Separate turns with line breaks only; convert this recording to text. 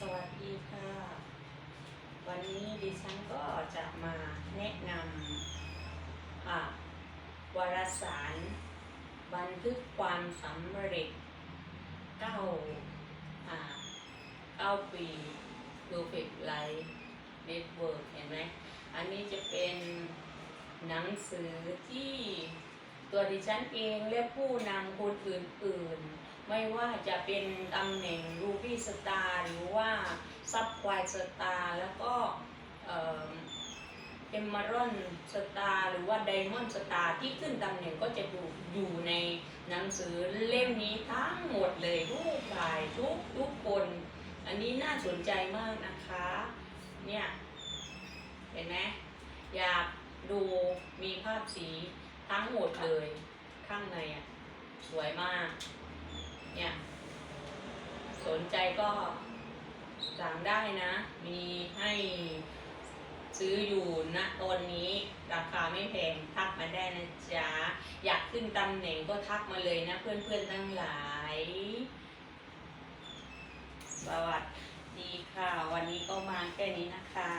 สวัสดีค่ะ วันนี้ดิฉันก็จะมาแนะนำอะวารสาร บันทึกความสำเร็จเก้าอ่าเก้าปีดูเฟกไลท์เน็ตเวิร์กเห็นไหม อันนี้จะเป็นหนังสือที่ตัวดิฉันเองและผู้นำคนอื่นๆ ไม่ว่าจะเป็นตำแหน่ง Ruby Star หรือว่า Subquire Star แล้วก็เอ็มมารอนสตาร์หรือว่า Diamond Star ที่ขึ้นตำแหน่งก็จะอยู่อยู่ในหนังสือเล่มนี้ทั้งหมดเลยทุกฝ่ายทุกทุกคน อันนี้น่าสนใจมากนะคะ เนี่ย เห็นไหมอยากดูมีภาพสีทั้งหมดเลยข้างในอะ สวยมาก เนี่ย สนใจก็สั่งได้นะ มีให้ซื้ออยู่ณตอนนี้ ราคาไม่แพงทักมาได้นะจ๊ะ อยากขึ้นตำแหน่งก็ทักมาเลยนะเพื่อนๆทั้งหลาย สวัสดีค่ะ วันนี้ก็มาแค่นี้นะคะ